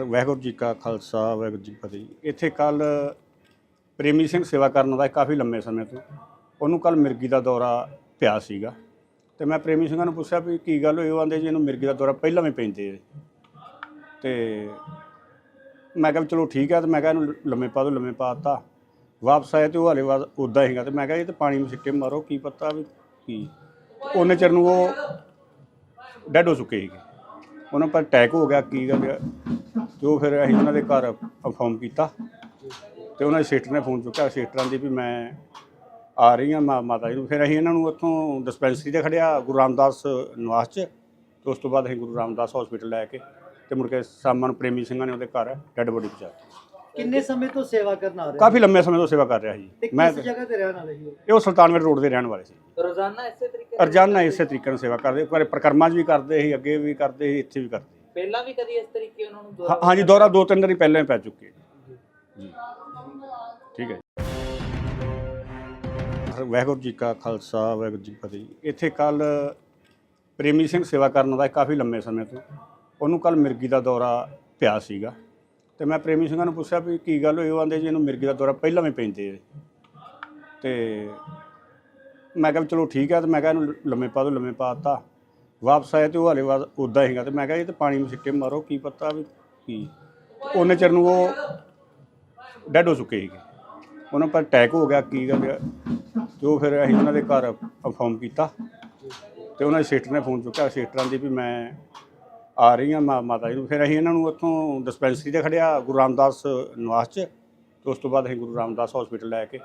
ਵਾਹਿਗੁਰੂ ਜੀ ਕਾ ਖਾਲਸਾ, ਵਾਹਿਗੁਰੂ ਜੀ ਕੀ ਫਤਿਹ। ਇੱਥੇ ਕੱਲ ਪ੍ਰੇਮੀ ਸਿੰਘ ਸੇਵਾ ਕਰਨ ਦਾ ਕਾਫੀ ਲੰਮੇ ਸਮੇਂ ਤੋਂ, ਉਹਨੂੰ ਕੱਲ ਮਿਰਗੀ ਦਾ ਦੌਰਾ ਪਿਆ ਸੀਗਾ। ਤੇ ਮੈਂ ਪ੍ਰੇਮੀ ਸਿੰਘਾਂ ਨੂੰ ਪੁੱਛਿਆ ਵੀ ਕੀ ਗੱਲ ਹੋਈ, ਉਹ ਆਂਦੇ ਜੀ ਇਹਨੂੰ ਮਿਰਗੀ ਦਾ ਦੌਰਾ ਪਹਿਲਾਂ ਵੀ ਪੈਂਦੇ ਆ। ਤੇ ਮੈਂ ਕਿਹਾ ਵੀ ਚਲੋ ਠੀਕ ਹੈ ਤੇ ਮੈਂ ਕਿਹਾ ਇਹਨੂੰ ਲੰਮੇ ਪਾ ਦੋ, ਲੰਮੇ ਪਾਤਾ ਵਾਪਸ ਆਇਆ ਤੇ ਉਹ ਹਲੇ ਬਾਅਦ ਉਦਾਂ ਹੀਗਾ ਤੇ ਮੈਂ ਕਿਹਾ ਇਹ ਤੇ ਪਾਣੀ ਨੂੰ ਸਿੱਟੇ ਮਾਰੋ, ਕੀ ਪਤਾ ਵੀ ਕੀ। ਉਹਨੇ ਚਿਰ ਨੂੰ ਉਹ ਡੈਡ ਹੋ ਚੁੱਕੇ ਸੀਗੇ। ਉਹਨਾਂ ਪਰ ਅਟੈਕ ਹੋ ਗਿਆ, ਕੀ ਗੱਲ ਆ। ਤੇ ਉਹ ਫਿਰ ਅਸੀਂ ਉਹਨਾਂ ਦੇ ਘਰ ਇਨਫੋਰਮ ਕੀਤਾ ਤੇ ਉਹਨਾਂ ਦੇ ਸਿਸਟਰ ਨੇ ਫੋਨ ਚੁੱਕਿਆ ਸਿਸਟਰਾਂ ਦੀ ਵੀ ਮੈਂ ਆ ਰਹੀ ਹਾਂ ਮਾ- ਮਾਤਾ ਜੀ ਨੂੰ। ਫਿਰ ਅਸੀਂ ਇਹਨਾਂ ਨੂੰ ਉੱਥੋਂ ਡਿਸਪੈਂਸਰੀ ਤੇ ਖੜਿਆ ਗੁਰੂ ਰਾਮਦਾਸ ਨਿਵਾਸ 'ਚ ਤੇ ਉਸ ਤੋਂ ਬਾਅਦ ਅਸੀਂ ਗੁਰੂ ਰਾਮਦਾਸ ਹਸਪੀਟਲ ਲੈ ਕੇ ਤੇ ਮੁੜ ਕੇ ਸਾਮਾਨ ਪ੍ਰੇਮੀ ਸਿੰਘਾਂ ਨੇ ਉਹਦੇ ਘਰ ਡੈੱਡ ਬੋਡੀ ਪਹੁੰਚਾਈ ਕਿੰਨੇ ਸਮੇਂ ਤੋਂ ਸੇਵਾ ਕਰਨ ਆ ਰਹੇ? ਕਾਫੀ ਲੰਮੇ ਸਮੇਂ ਤੋਂ ਸੇਵਾ ਕਰ ਰਿਹਾ ਜੀ ਤੇ ਮੈਂ ਕਿਸ ਜਗ੍ਹਾ ਤੇ ਰਹਿਣ ਵਾਲੇ ਸੀ ਉਹ? ਇਹ ਉਹ ਸੁਲਤਾਨਗੜ੍ਹ ਰੋਡ ਦੇ ਰਹਿਣ ਵਾਲੇ ਸੀ। ਰੋਜ਼ਾਨਾ ਇਸੇ ਤਰੀਕੇ ਨਾਲ? ਰੋਜ਼ਾਨਾ ਇਸੇ ਤਰੀਕੇ ਨਾਲ ਸੇਵਾ ਕਰਦੇ ਪਰ ਪ੍ਰਕਰਮਾਂ 'ਚ ਵੀ ਕਰਦੇ ਸੀ ਅੱਗੇ ਵੀ ਕਰਦੇ ਸੀ ਇੱਥੇ ਵੀ ਕਰਦੇ ਪਹਿਲਾਂ ਵੀ ਕਦੀ ਇਸ ਤਰੀਕੇ ਉਹਨਾਂ ਨੂੰ ਹਾਂ- ਹਾਂਜੀ ਦੌਰਾ ਦੋ ਤਿੰਨ ਵਾਰੀ ਪਹਿਲਾਂ ਹੀ ਪੈ ਚੁੱਕੇ ਜੀ। ਠੀਕ ਹੈ ਵਾਹਿਗੁਰੂ ਜੀ ਕਾ ਖਾਲਸਾ ਵਾਹਿਗੁਰੂ ਜੀ ਕੀ ਫਤਿਹ। ਇੱਥੇ ਕੱਲ ਪ੍ਰੇਮੀ ਸਿੰਘ ਸੇਵਾ ਕਰਨ ਦਾ ਕਾਫੀ ਲੰਮੇ ਸਮੇਂ ਤੋਂ ਉਹਨੂੰ ਕੱਲ ਮਿਰਗੀ ਦਾ ਦੌਰਾ ਪਿਆ ਸੀਗਾ। ਤੇ ਮੈਂ ਪ੍ਰੇਮੀ ਸਿੰਘਾਂ ਨੂੰ ਪੁੱਛਿਆ ਵੀ ਕੀ ਗੱਲ ਹੋਈ? ਉਹ ਆਂਦੇ ਜੀ ਇਹਨੂੰ ਮਿਰਗੀ ਦਾ ਦੌਰਾ ਪਹਿਲਾਂ ਵੀ ਪੈਂਦੇ ਆ। ਤੇ ਮੈਂ ਕਿਹਾ ਵੀ ਚਲੋ ਠੀਕ ਹੈ ਤੇ ਮੈਂ ਕਿਹਾ ਇਹਨੂੰ ਲੰਮੇ ਪਾ ਦੋ ਲੰਮੇ ਪਾਤਾ ਵਾਪਸ ਆਇਆ ਤੇ ਉਹ ਹਲੇ ਬਾਅਦ ਉਦਾਂ ਹੀਗਾ ਤੇ ਮੈਂ ਕਿਹਾ ਇਹ ਤੇ ਪਾਣੀ ਨੂੰ ਸਿੱਟੇ ਮਾਰੋ, ਕੀ ਪਤਾ ਵੀ ਕੀ। ਉਹਨੇ ਚਿਰ ਨੂੰ ਉਹ ਡੈਡ ਹੋ ਚੁੱਕੇ ਸੀਗੇ। ਉਹਨਾਂ ਪਰ ਅਟੈਕ ਹੋ ਗਿਆ, ਕੀ ਗੱਲ ਆ। ਤੇ ਉਹ ਫਿਰ ਅਸੀਂ ਉਹਨਾਂ ਦੇ ਘਰ ਇਨਫੋਰਮ ਕੀਤਾ ਤੇ ਉਹਨਾਂ ਦੇ ਸਿਸਟਰ ਨੇ ਫੋਨ ਚੁੱਕਿਆ, ਸਿਸਟਰਾਂ ਦੀ ਵੀ ਮੈਂ ਆ ਰਹੀ ਹਾਂ ਮਾ- ਮਾਤਾ ਜੀ ਨੂੰ। ਫਿਰ ਅਸੀਂ ਇਹਨਾਂ ਨੂੰ ਉੱਥੋਂ ਡਿਸਪੈਂਸਰੀ ਤੇ ਖੜਿਆ ਗੁਰੂ ਰਾਮਦਾਸ ਨਿਵਾਸ 'ਚ ਤੇ ਉਸ ਤੋਂ ਬਾਅਦ ਅਸੀਂ ਗੁਰੂ ਰਾਮਦਾਸ ਹਸਪੀਟਲ ਲੈ ਕੇ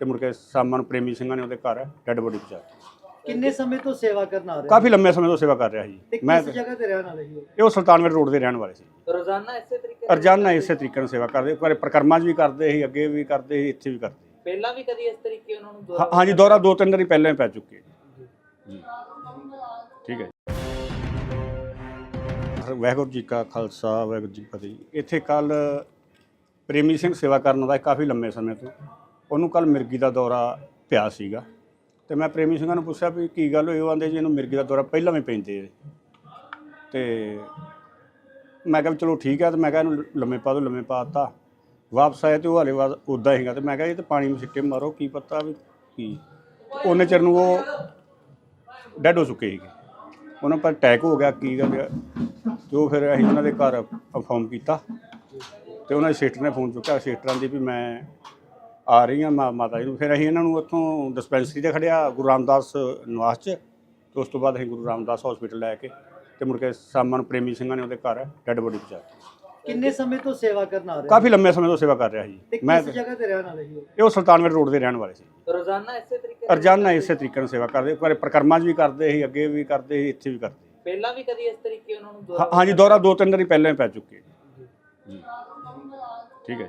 ਤੇ ਮੁੜ ਕੇ ਸਾਮਾਨ ਪ੍ਰੇਮੀ ਸਿੰਘਾਂ ਨੇ ਉਹਦੇ ਘਰ ਡੈੱਡ ਬੋਡੀ ਪਹੁੰਚਾਈ ਕਿੰਨੇ ਸਮੇਂ ਤੋਂ ਸੇਵਾ ਕਰਨ ਆ ਰਹੇ ਕਾਫੀ ਲੰਮੇ ਸਮੇਂ ਤੋਂ ਸੇਵਾ ਕਰ ਰਿਹਾ ਤੇ ਜੀ ਮੈਂ ਕਿਸ ਜਗ੍ਹਾ ਤੇ ਰਹਿਣ ਵਾਲੇ ਸੀ ਉਹ? ਇਹ ਉਹ ਸੁਲਤਾਨਗੜ੍ਹ ਰੋਡ ਦੇ ਰਹਿਣ ਵਾਲੇ ਸੀ। ਰੋਜ਼ਾਨਾ ਇਸੇ ਤਰੀਕੇ ਨਾਲ? ਰੋਜ਼ਾਨਾ ਇਸੇ ਤਰੀਕੇ ਨਾਲ ਸੇਵਾ ਕਰਦੇ ਪਰ ਪ੍ਰਕਰਮਾਂ 'ਚ ਵੀ ਕਰਦੇ ਸੀ ਅੱਗੇ ਵੀ ਕਰਦੇ ਸੀ ਇੱਥੇ ਵੀ ਕਰਦੇ ਪਹਿਲਾਂ ਵੀ ਕਦੀ ਇਸ ਤਰੀਕੇ ਉਹਨਾਂ ਨੂੰ ਹਾਂ- ਹਾਂਜੀ ਦੌਰਾ ਦੋ ਤਿੰਨ ਵਾਰੀ ਪਹਿਲਾਂ ਹੀ ਪੈ ਚੁੱਕੇ ਜੀ। ਠੀਕ ਹੈ ਵਾਹਿਗੁਰੂ ਜੀ ਕਾ ਖਾਲਸਾ ਵਾਹਿਗੁਰੂ ਜੀ ਕੀ ਫਤਿਹ ਇੱਥੇ ਕੱਲ ਪ੍ਰੇਮੀ ਸਿੰਘ ਸੇਵਾ ਕਰਨ ਦਾ ਕਾਫੀ ਲੰਮੇ ਸਮੇਂ ਤੋਂ ਉਹਨੂੰ ਕੱਲ ਮਿਰਗੀ ਦਾ ਦੌਰਾ ਪਿਆ ਸੀਗਾ। ਤੇ ਮੈਂ ਪ੍ਰੇਮੀ ਸਿੰਘਾਂ ਨੂੰ ਪੁੱਛਿਆ ਵੀ ਕੀ ਗੱਲ ਹੋਈ, ਉਹ ਆਂਦੇ ਜੀ ਇਹਨੂੰ ਮਿਰਗੀ ਦਾ ਦੌਰਾ ਪਹਿਲਾਂ ਵੀ ਪੈਂਦੇ ਆ। ਤੇ ਮੈਂ ਕਿਹਾ ਵੀ ਚਲੋ ਠੀਕ ਹੈ ਤੇ ਮੈਂ ਕਿਹਾ ਇਹਨੂੰ ਲੰਮੇ ਪਾ ਦੋ, ਲੰਮੇ ਪਾਤਾ ਵਾਪਸ ਆਇਆ ਤੇ ਉਹ ਹਲੇ ਬਾਅਦ ਉਦਾਂ ਹੀਗਾ ਤੇ ਮੈਂ ਕਿਹਾ ਇਹ ਤੇ ਪਾਣੀ ਨੂੰ ਸਿੱਟੇ ਮਾਰੋ, ਕੀ ਪਤਾ ਵੀ ਕੀ। ਉਹਨੇ ਚਿਰ ਨੂੰ ਉਹ ਡੈਡ ਹੋ ਚੁੱਕੇ ਸੀਗੇ। ਉਹਨਾਂ ਪਰ ਅਟੈਕ ਹੋ ਗਿਆ, ਕੀ ਗੱਲ ਆ। ਉਹ ਫਿਰ ਅਸੀਂ ਉਹਨਾਂ ਦੇ ਘਰ ਇਨਫੋਰਮ ਕੀਤਾ। ਤੇ ਉਹਨਾਂ ਦੇ ਸਿਸਟਰ ਨੇ ਫੋਨ ਚੁੱਕਿਆ ਸਿਸਟਰਾਂ ਦੀ ਵੀ ਮੈਂ ਆ ਰਹੀ ਹਾਂ ਮਾ- ਮਾਤਾ ਜੀ ਨੂੰ। ਫਿਰ ਅਸੀਂ ਇਹਨਾਂ ਨੂੰ ਉੱਥੋਂ ਡਿਸਪੈਂਸਰੀ ਤੇ ਖੜਿਆ ਗੁਰੂ ਰਾਮਦਾਸ ਨਿਵਾਸ 'ਚ ਤੇ ਉਸ ਤੋਂ ਬਾਅਦ ਅਸੀਂ ਗੁਰੂ ਰਾਮਦਾਸ ਹਸਪੀਟਲ ਲੈ ਕੇ ਤੇ ਮੁੜ ਕੇ ਸਾਮਾਨ ਪ੍ਰੇਮੀ ਸਿੰਘਾਂ ਨੇ ਉਹਦੇ ਘਰ ਡੈੱਡ ਬੋਡੀ ਪਹੁੰਚਾਈ ਕਿੰਨੇ ਸਮੇਂ ਤੋਂ ਸੇਵਾ ਕਰਨ ਆ ਰਹੇ? ਕਾਫੀ ਲੰਮੇ ਸਮੇਂ ਤੋਂ ਸੇਵਾ ਕਰ ਰਿਹਾ ਤੇ ਜੀ ਮੈਂ ਕਿਸ ਜਗ੍ਹਾ ਤੇ ਰਹਿਣ ਵਾਲੇ ਸੀ ਉਹ? ਇਹ ਉਹ ਸੁਲਤਾਨਗੜ੍ਹ ਰੋਡ ਦੇ ਰਹਿਣ ਵਾਲੇ ਸੀ। ਰੋਜ਼ਾਨਾ ਇਸੇ ਤਰੀਕੇ ਨਾਲ? ਰੋਜ਼ਾਨਾ ਇਸੇ ਤਰੀਕੇ ਨਾਲ ਸੇਵਾ ਕਰਦੇ ਪਰ ਪ੍ਰਕਰਮਾਂ 'ਚ ਵੀ ਕਰਦੇ ਸੀ ਅੱਗੇ ਵੀ ਕਰਦੇ ਸੀ ਇੱਥੇ ਵੀ ਕਰਦੇ ਪਹਿਲਾਂ ਵੀ ਕਦੀ ਇਸ ਤਰੀਕੇ ਉਹਨਾਂ ਨੂੰ ਹਾਂ- ਦੁਆਰਾ ਹਾਂਜੀ ਦੌਰਾ ਦੋ ਤਿੰਨ ਵਾਰੀ ਪਹਿਲਾਂ ਹੀ ਪੈ ਚੁੱਕੇ। ਜੀ ਠੀਕ ਹੈ